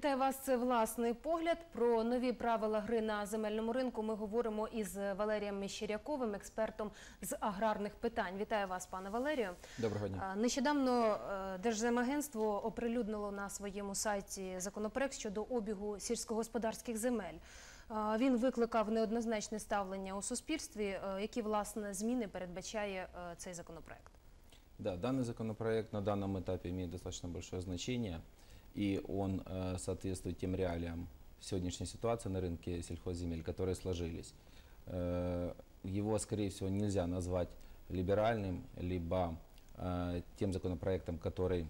Вітаю вас. Це власний погляд про нові правила гри на земельному ринку. Ми говоримо із Валерієм Міщиряковим, експертом з аграрних питань. Вітаю вас, пане Валерію. Доброго дня. Нещодавно е, Держземагентство оприлюднило на своєму сайті законопроект щодо обігу сільськогосподарських земель. Він викликав неоднозначне ставлення у суспільстві. Е, Які власне зміни передбачає е, цей законопроект? Да, данный законопроект на данном этапе имеет достаточно большое значение, и он э, соответствует тем реалиям сегодняшней ситуации на рынке сельхозземель, которые сложились. Э, его, скорее всего, нельзя назвать либеральным, либо э, тем законопроектом, который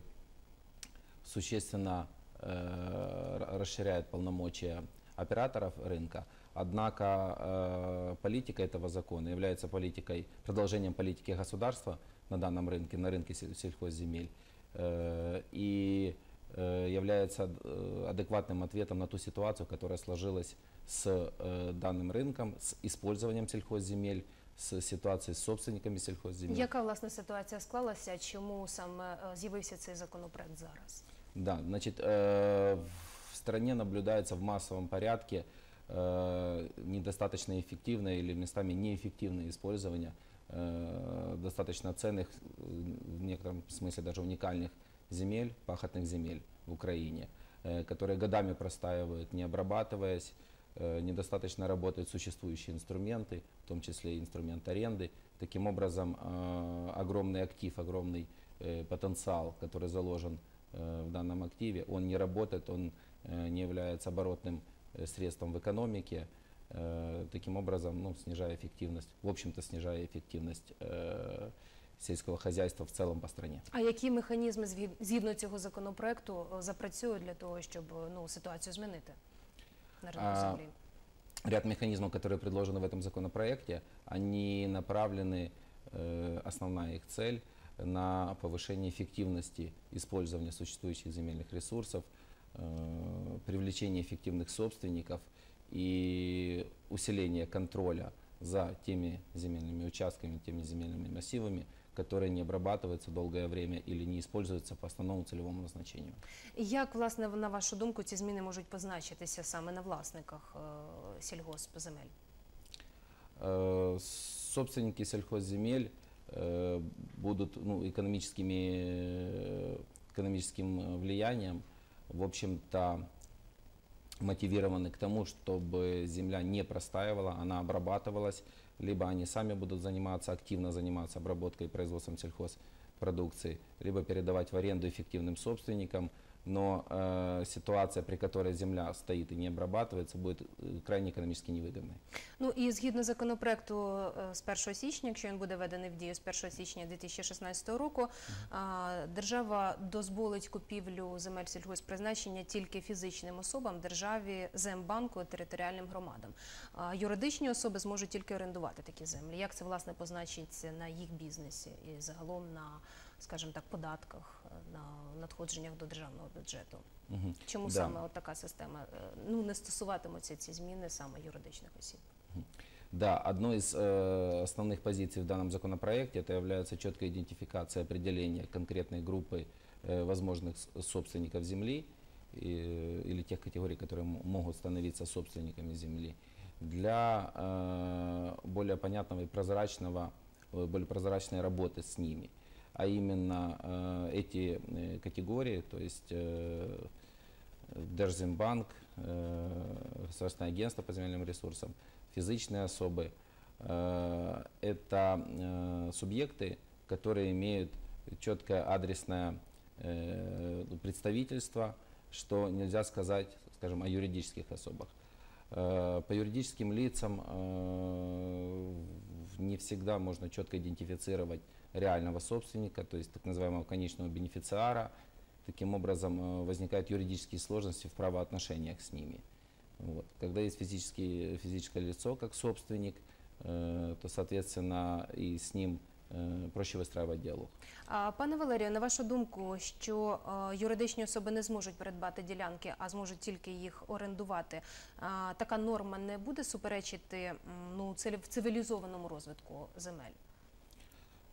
существенно э, расширяет полномочия операторов рынка. Однако э, политика этого закона является политикой, продолжением политики государства на данном рынке, на рынке сельхозземель, э, и является э, адекватным ответом на ту ситуацию, которая сложилась с э, данным рынком, с использованием сельхозземель, с ситуацией с собственниками сельхозземель. Яка власне ситуація склалася? Чому саме е, з'явився цей законопроект зараз? Да, значит, э, в стране наблюдается в массовом порядке э, недостаточно эффективное или местами неэффективное использование э, достаточно ценных, э, в некотором смысле даже уникальных земель, пахотных земель в Украине, э, которые годами простаивают, не обрабатываясь, э, недостаточно работают существующие инструменты, в том числе инструмент аренды. Таким образом, э, огромный актив, огромный потенциал, который заложен в данном активе, он не работает, он не является оборотным средством в экономике, таким образом ну, снижая эффективность, в общем-то снижая эффективность сельского хозяйства в целом по стране. А які механізми згід- згідно цього законопроекту е, запрацюють для того, щоб е, ну ситуацію змінити на ринку А, землі? Ряд механизмов, которые предложены в этом законопроекте, они направлены, э, основная их цель, на повышение эффективности использования существующих земельных ресурсов, э, привлечение эффективных собственников и усиление контроля за теми земельными участками, теми земельными массивами, которые не обрабатываются долгое время или не используются по основному целевому назначению. І Як власне на вашу думку ці зміни можуть позначитися саме на власниках е, сільгоспземель? Э, собственники сельхозземель э, будут ну, экономическими, э, экономическим э, влиянием, в общем-то, мотивированы к тому, чтобы земля не простаивала, она обрабатывалась, либо они сами будут заниматься, активно заниматься обработкой и производством сельхозпродукции, либо передавать в аренду эффективным собственникам Но э, ситуация, при которой земля стоит и не обрабатывается, будет э, крайне экономически невыгодной. Ну і згідно законопроекту е, з 1 січня, якщо він буде введений в дію з 1 січня 2016 року, а, держава дозволить купівлю земель сільгоспризначення тільки фізичним особам, державі, зембанку, територіальним громадам. А юридичні особи зможуть тільки орендувати такі землі. Як це власне позначиться на їх бізнесі і загалом на, скажімо так, податках, е, на надходженнях до державного бюджету? Мгм. Чому Да. саме от така система? Е, Ну не стосуватимуться ці зміни саме юридичних осіб? Да, одной из э, основных позиций в данном законопроекте это является четкая идентификация определения конкретной группы э, возможных с- собственников земли и- или тех категорий, которые м- могут становиться собственниками земли для э, более понятного и прозрачного, э, более прозрачной работы с ними. А именно э, эти э, категории, то есть э, Держзембанк, Государственное агентство по земельным ресурсам, физичные особы. Это субъекты, которые имеют четкое адресное представительство, что нельзя сказать, скажем, о юридических особах. По юридическим лицам не всегда можно четко идентифицировать реального собственника, то есть так называемого конечного бенефициара. Таким образом э, возникают юридические сложности в правоотношениях с ними. Вот. Когда есть физический, физическое лицо как собственник, э, то, соответственно, и с ним э, проще выстраивать диалог. А, Пане Валерію, на вашу думку, що е, юридичні особи не зможуть придбати ділянки, а зможуть тільки їх орендувати, а, така норма не буде суперечити м, ну, циві- в цивілізованому розвитку земель?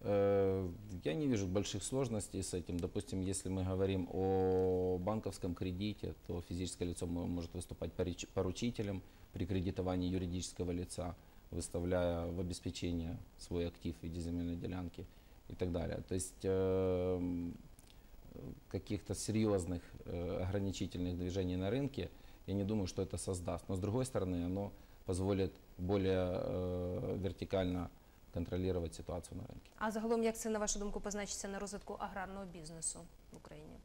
Э, Я не вижу больших сложностей с этим. Допустим, если мы говорим о банковском кредите, то физическое лицо мо- может выступать поручителем при кредитовании юридического лица, выставляя в обеспечение свой актив в виде земельной делянки и так далее. То есть эм, каких-то серьезных э, ограничительных движений на рынке, я не думаю, что это создаст. Но с другой стороны, оно позволит более э, вертикально контролировать ситуацию на рынке. А загалом, як це на вашу думку позначиться на розвитку аграрного бізнесу в Україні?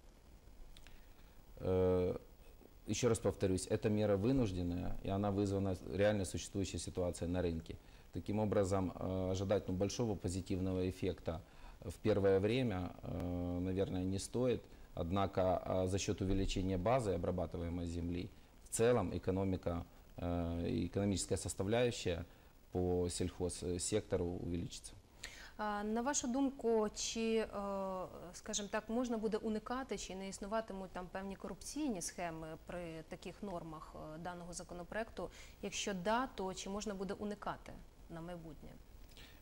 Э, Еще раз повторюсь, эта мера вынужденная, и она вызвана реально существующей ситуацией на рынке. Таким образом, э, ожидать ну, большого позитивного эффекта в первое время, э, наверное, не стоит. Однако э, за счет увеличения базы обрабатываемой земли в целом экономика э, и экономическая составляющая по сельхозсектору увеличится. А, На вашу думку, чи, е, скажімо так, можна буде уникати, чи не існуватимуть там певні корупційні схеми при таких нормах е, даного законопроекту? Якщо да, то чи можна буде уникати на майбутнє?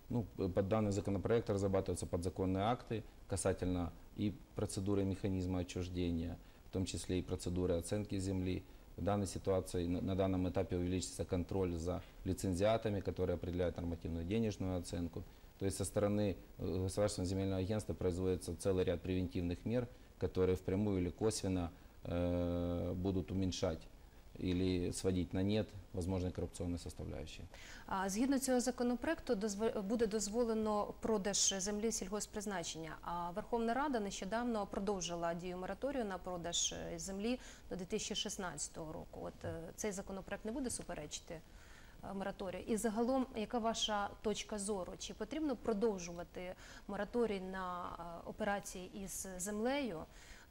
Ну, п- под данный законопроект разрабатываются подзаконные акты касательно и процедуры механизма отчуждения, в том числе и процедуры оценки земли. В данной ситуации на, на данном этапе увеличится контроль за лицензиатами, которые определяют нормативную денежную оценку. То есть со стороны э, Государственного земельного агентства производится целый ряд превентивных мер, которые впрямую или косвенно э, будут уменьшать или сводить на нет возможные коррупционные составляющие. А, Згідно цього законопроекту буде дозволено продаж землі сільгоспризначення. А Верховна Рада нещодавно продовжила дію мораторію на продаж е, землі до 2016 року. От е, цей законопроект не буде суперечити е, мораторію. І загалом, яка ваша точка зору? Чи потрібно продовжувати мораторій на операції із землею?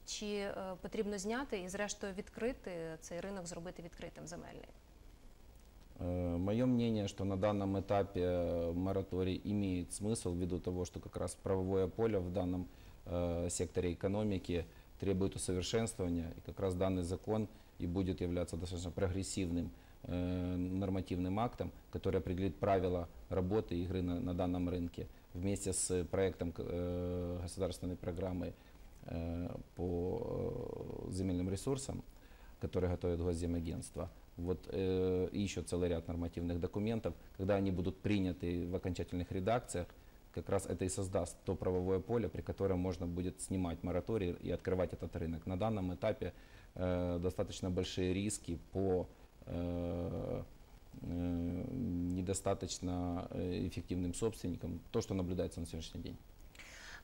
Чи е, потрібно зняти і, зрештою, відкрити цей ринок, зробити відкритим земельний? Мое мнение, что на данном этапе э, мораторий имеет смысл ввиду того, что как раз правовое поле в данном э, секторе экономики требует усовершенствования, и как раз данный закон и будет являться достаточно прогрессивным э, нормативным актом, который определит правила работы и игры на, на данном рынке вместе с проектом э, государственной программы э, по э, земельным ресурсам, который готовит Госземагентство. Вот э, и еще целый ряд нормативных документов, когда они будут приняты в окончательных редакциях, как раз это и создаст то правовое поле, при котором можно будет снимать мораторий и открывать этот рынок. На данном этапе э, достаточно большие риски по э, э, недостаточно э, эффективным собственникам, то, что наблюдается на сегодняшний день.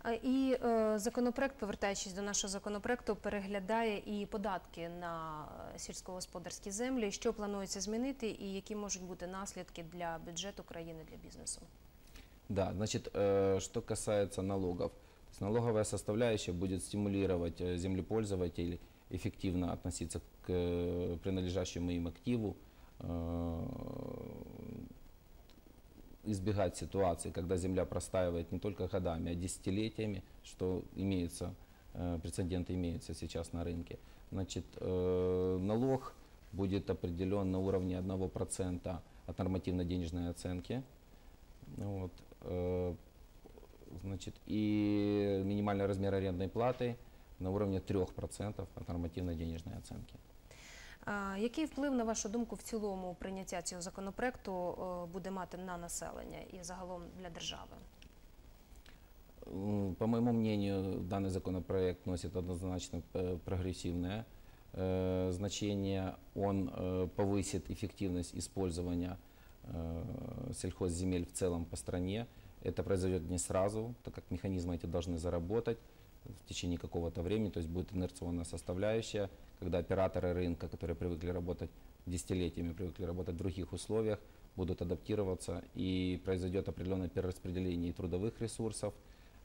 А, І е, законопроект, повертаючись до нашого законопроекту, переглядає і податки на е, сільськогосподарські землі. Що планується змінити, і які можуть бути наслідки для бюджету країни для бізнесу? Да, значит, э, что касается налогов. То есть налоговая составляющая будет стимулировать э, землепользователей эффективно относиться к э, принадлежащему им активу, э, избегать ситуации, когда земля простаивает не только годами, а десятилетиями, что имеется, э, прецеденты имеются сейчас на рынке. Значит, э, налог будет определен на уровне 1% от нормативно-денежной оценки. Вот, э, значит, и минимальный размер арендной платы на уровне 3% от нормативно-денежной оценки. А, Який вплив, на вашу думку, в цілому прийняття цього законопроекту е, буде мати на населення і загалом для держави? М, По моему мнению, данный законопроект носит однозначно э, прогрессивное э, значение. Он э, повысит эффективность использования э, сельхозземель в целом по стране. Это произойдет не сразу, так как механизмы эти должны заработать в течение какого-то времени, то есть будет инерционная составляющая, когда операторы рынка, которые привыкли работать десятилетиями, привыкли работать в других условиях, будут адаптироваться и произойдет определенное перераспределение трудовых ресурсов,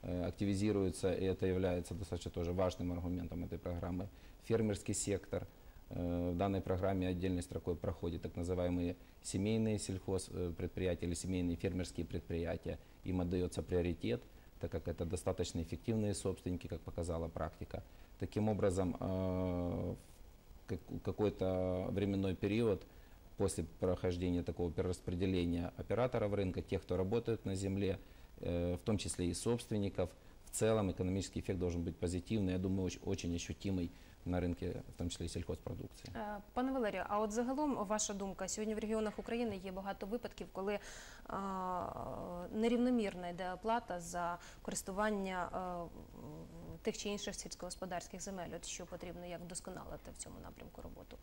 э, активизируется, и это является достаточно тоже важным аргументом этой программы, фермерский сектор. Э, В данной программе отдельной строкой проходят так называемые семейные сельхозпредприятия или семейные фермерские предприятия. Им отдается приоритет, так как это достаточно эффективные собственники, как показала практика. Таким образом, э, как- какой-то временной период после прохождения такого перераспределения операторов рынка, тех, кто работает на земле, э, в том числе и собственников. В целом экономический эффект должен быть позитивный, я думаю, оч- очень ощутимый на рынке, в том числе и сельхозпродукции. Е, Пане Валерію, а от загалом ваша думка, сьогодні в регіонах України є багато випадків, коли а, нерівномірна йде оплата за користування а, в тих чи інших сільськогосподарських земель. От що потрібно як вдосконалити в цьому напрямку роботу?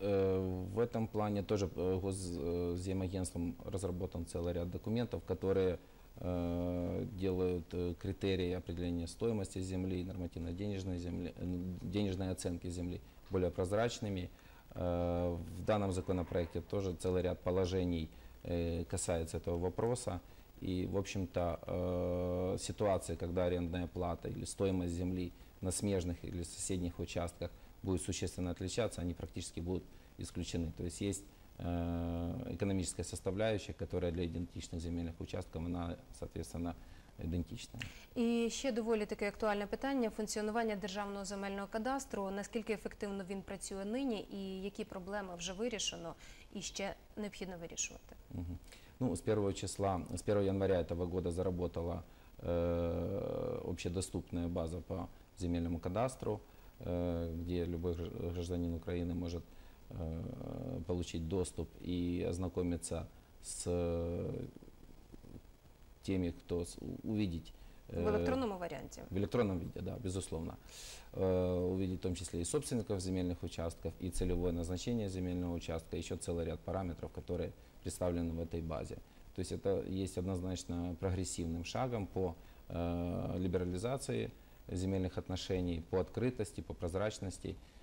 Э, В этом плане тоже э, Госземагентством разработан целый ряд документов, которые э, делают э, критерии определения стоимости земли, нормативно-денежной земли, э, денежной оценки земли более прозрачными. Э, В данном законопроекте тоже целый ряд положений э, касается этого вопроса. И, в общем-то, э, ситуации, когда арендная плата или стоимость земли на смежных или соседних участках будет существенно отличаться, они практически будут исключены. То есть есть э, экономическая составляющая, которая для идентичных земельных участков, она, соответственно, идентичная. І ще доволі таке актуальне питання функціонування державного земельного кадастру. Наскільки ефективно він працює нині, і які проблеми вже вирішено і ще необхідно вирішувати? Мгм. Ну, с 1 числа, с 1 января этого года заработала э, общедоступная база по земельному кадастру, э, где любой гражд- гражданин Украины может э, получить доступ и ознакомиться с э, теми, кто увидеть В э, електронному варіанті. в электронном виде, да, безусловно. Э, Увидеть в том числе и собственников земельных участков, и целевое назначение земельного участка, еще целый ряд параметров, которые представлены в этой базе. То есть это есть однозначно прогрессивным шагом по э, либерализации земельных отношений, по открытости, по прозрачности, э,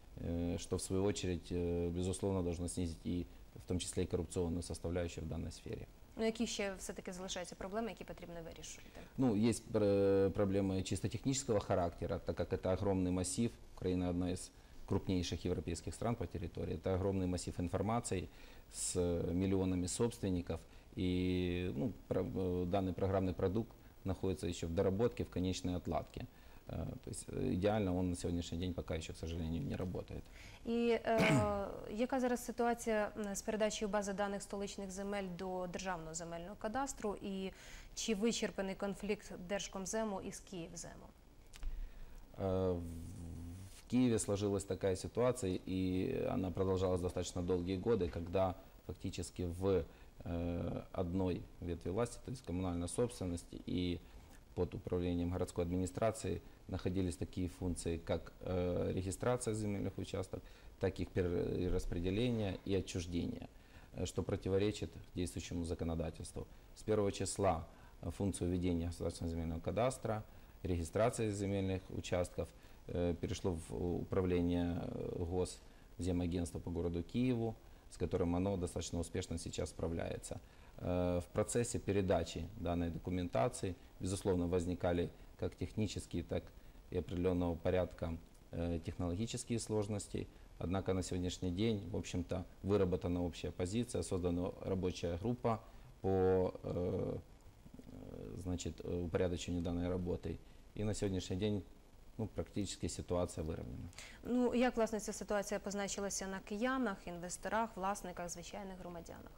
что в свою очередь, э, безусловно, должно снизить и в том числе и коррупционную составляющую в данной сфере. Ну які ще все-таки залишаються проблеми, які потрібно вирішувати? Ну, есть пр- проблемы чисто технического характера, так как это огромный массив. Украина одна из крупнейших европейских стран по территории. Это огромный массив информации с э, миллионами собственников. И ну, про- э, данный программный продукт находится еще в доработке, в конечной отладке. Э, То есть э, идеально он на сегодняшний день пока еще, к сожалению, не работает. І е, яка зараз ситуація м, з передачею бази даних столичних земель до державного земельного кадастру? І чи вичерпаний конфлікт Держкомзему із Київземом? Э, В Киеве сложилась такая ситуация, и она продолжалась достаточно долгие годы, когда фактически в э, одной ветви власти, то есть коммунальной собственности и под управлением городской администрации находились такие функции, как э, регистрация земельных участков, так их перераспределение и отчуждение, э, что противоречит действующему законодательству. С 1 числа функцию ведения государственного земельного кадастра, регистрации земельных участков э, перешло в управление э, Госземагентства по городу Киеву, с которым оно достаточно успешно сейчас справляется. Э, В процессе передачи данной документации, безусловно, возникали как технические, так и определенного порядка э, технологические сложности. Однако на сегодняшний день, в общем-то, выработана общая позиция, создана рабочая группа по э, э, значит, э, упорядочению данной работы. И на сегодняшний день ну, практически ситуация выровнена. Ну як власне ця ситуація позначилася на киянах, інвесторах, власниках, звичайних громадянах?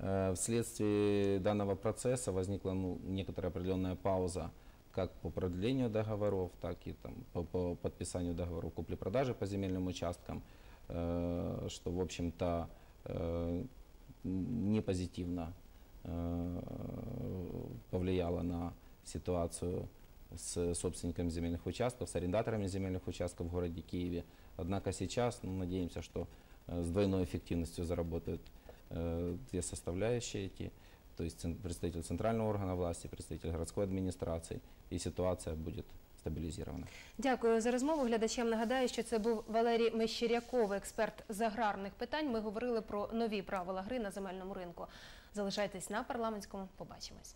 Э, Вследствие данного процесса возникла ну, некоторая определенная пауза как по продлению договоров, так и там, по, по подписанию договоров купли-продажи по земельным участкам, э, что, в общем-то, э, не позитивно э, повлияло на ситуацию с собственниками земельных участков, с арендаторами земельных участков в городе Киеве. Однако сейчас ну, надеемся, что э, с двойной эффективностью заработают две составляющие эти, то есть представитель центрального органа власти, представитель городской администрации, и ситуация будет стабілізована. Дякую за розмову. Глядачам нагадаю, що це був Валерій Мещеряков, експерт з аграрних питань. Ми говорили про нові правила гри на земельному ринку. Залишайтесь на парламентському. Побачимось.